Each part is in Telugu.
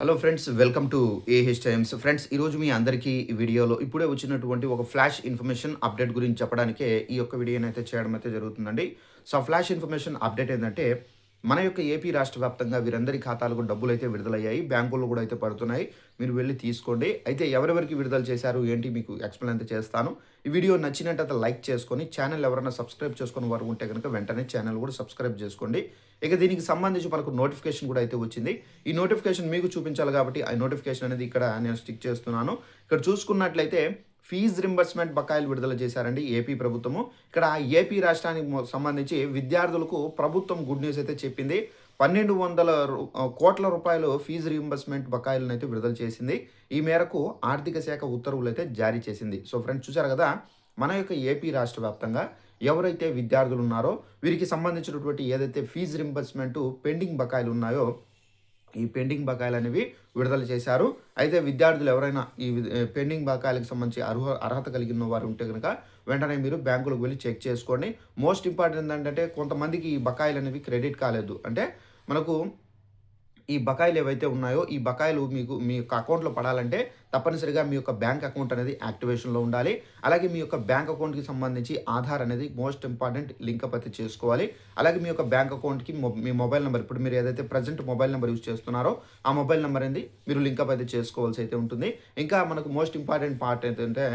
Hello friends welcome to AH Times friends ఈరోజు మీ అందరికీ ఈ వీడియోలో ఇప్పుడే వచ్చినటువంటి ఒక ఫ్లాష్ ఇన్ఫర్మేషన్ అప్డేట్ గురించి చెప్పడానికే ఈ యొక్క వీడియోని అయితే చేయడం అయితే జరుగుతుందండి. సో ఆ ఫ్లాష్ ఇన్ఫర్మేషన్ అప్డేట్ ఏంటంటే మన యొక్క ఏపీ రాష్ట్ర వ్యాప్తంగా వీరందరి ఖాతాలకు డబ్బులు అయితే విడుదలయ్యాయి. బ్యాంకుల్లో కూడా అయితే పడుతున్నాయి. మీరు వెళ్ళి తీసుకోండి. అయితే ఎవరెవరికి విడుదల చేశారు? ఏంటి? మీకు ఎక్స్ప్లెయిన్ అయితే చేస్తాను. ఈ వీడియో నచ్చినట్టయితే లైక్ చేసుకొని ఛానల్ ఎవరైనా సబ్స్క్రైబ్ చేసుకుని వారు ఉంటే కనుక వెంటనే ఛానల్ కూడా సబ్స్క్రైబ్ చేసుకోండి. ఇక దీనికి సంబంధించి మనకు నోటిఫికేషన్ కూడా అయితే వచ్చింది. ఈ నోటిఫికేషన్ మీకు చూపించాలి కాబట్టి ఆ నోటిఫికేషన్ అనేది ఇక్కడ నేను స్టిక్ చేస్తున్నాను. ఇక్కడ చూసుకున్నట్లయితే ఫీజు రింబర్స్మెంట్ బకాయిలు విడుదల చేశారండి ఏపీ ప్రభుత్వము. ఇక్కడ ఏపీ రాష్ట్రానికి సంబంధించి విద్యార్థులకు ప్రభుత్వం గుడ్ న్యూస్ అయితే చెప్పింది. పన్నెండు వందల కోట్ల రూపాయలు ఫీజు రీంబర్స్మెంట్ బకాయిలను అయితే విడుదల చేసింది. ఈ మేరకు ఆర్థిక శాఖ ఉత్తర్వులు అయితే జారీ చేసింది. సో ఫ్రెండ్స్ చూసారు కదా మన యొక్క ఏపీ రాష్ట్ర వ్యాప్తంగా ఎవరైతే విద్యార్థులు ఉన్నారో వీరికి సంబంధించినటువంటి ఏదైతే ఫీజు రింబర్స్మెంట్ పెండింగ్ బకాయిలు ఉన్నాయో ఈ పెండింగ్ బకాయిలు అనేవి విడుదల చేశారు. అయితే విద్యార్థులు ఎవరైనా ఈ వి- పెండింగ్ బకాయిలకు సంబంధించి అర్హ అర్హత కలిగిన వారు ఉంటే కనుక వెంటనే మీరు బ్యాంకులకు వెళ్ళి చెక్ చేసుకోండి. మోస్ట్ ఇంపార్టెంట్ ఏంటంటే కొంతమందికి ఈ బకాయిలు అనేవి క్రెడిట్ కాలేదు. అంటే మనకు ఈ బకాయిలు ఏవైతే ఉన్నాయో ఈ బకాయిలు మీకు మీ యొక్క అకౌంట్లో పడాలంటే తప్పనిసరిగా మీ యొక్క బ్యాంక్ అకౌంట్ అనేది యాక్టివేషన్లో ఉండాలి. అలాగే మీ యొక్క బ్యాంక్ అకౌంట్కి సంబంధించి ఆధార్ అనేది మోస్ట్ ఇంపార్టెంట్ లింక్ అయితే చేసుకోవాలి. అలాగే మీ యొక్క బ్యాంక్ అకౌంట్కి మీ మొబైల్ నెంబర్ ఇప్పుడు మీరు ఏదైతే ప్రజెంట్ మొబైల్ నెంబర్ యూజ్ చేస్తున్నారో ఆ మొబైల్ నెంబర్ అనేది మీరు లింకప్ అయితే చేసుకోవాల్సి అయితే ఉంటుంది. ఇంకా మనకు మోస్ట్ ఇంపార్టెంట్ పార్ట్ ఏంటంటే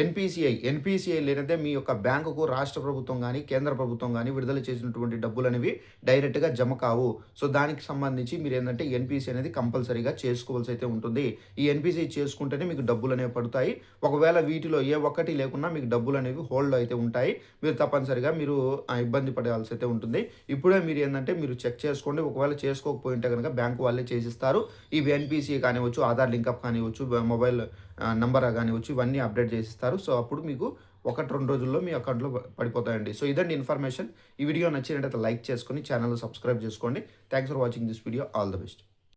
ఎన్పిసిఐ ఎన్పిసిఐ లేదంటే మీ యొక్క బ్యాంకుకు రాష్ట్ర ప్రభుత్వం కానీ కేంద్ర ప్రభుత్వం కానీ విడుదల చేసినటువంటి డబ్బులు అనేవి డైరెక్ట్గా జమ కావు. సో దానికి సంబంధించి మీరు ఏంటంటే ఎన్పిసి అనేది కంపల్సరీగా చేసుకోవాల్సి అయితే ఉంటుంది. ఈ ఎన్పిసి తీసుకుంటేనే మీకు డబ్బులు అనేవి పడతాయి. ఒకవేళ వీటిలో ఏ ఒక్కటి లేకున్నా మీకు డబ్బులు అనేవి హోల్డ్ అయితే ఉంటాయి. మీరు తప్పనిసరిగా మీరు ఇబ్బంది పడాల్సి అయితే ఉంటుంది. ఇప్పుడే మీరు ఏంటంటే మీరు చెక్ చేసుకోండి. ఒకవేళ చేసుకోకపోయింటే కనుక బ్యాంకు వాళ్ళే చేసిస్తారు. ఇవి ఎన్పిసి కానివచ్చు ఆధార్ లింకప్ కానివచ్చు మొబైల్ నంబర్ కానివచ్చు ఇవన్నీ అప్డేట్ చేసిస్తారు. సో అప్పుడు మీకు ఒకటి రెండు రోజుల్లో మీ అకౌంట్లో పడిపోతాయండి. సో ఇదండి ఇన్ఫర్మేషన్. ఈ వీడియో నచ్చినట్టయితే లైక్ చేసుకొని ఛానల్ సబ్స్క్రైబ్ చేసుకోండి. Thanks for watching this video. All the best.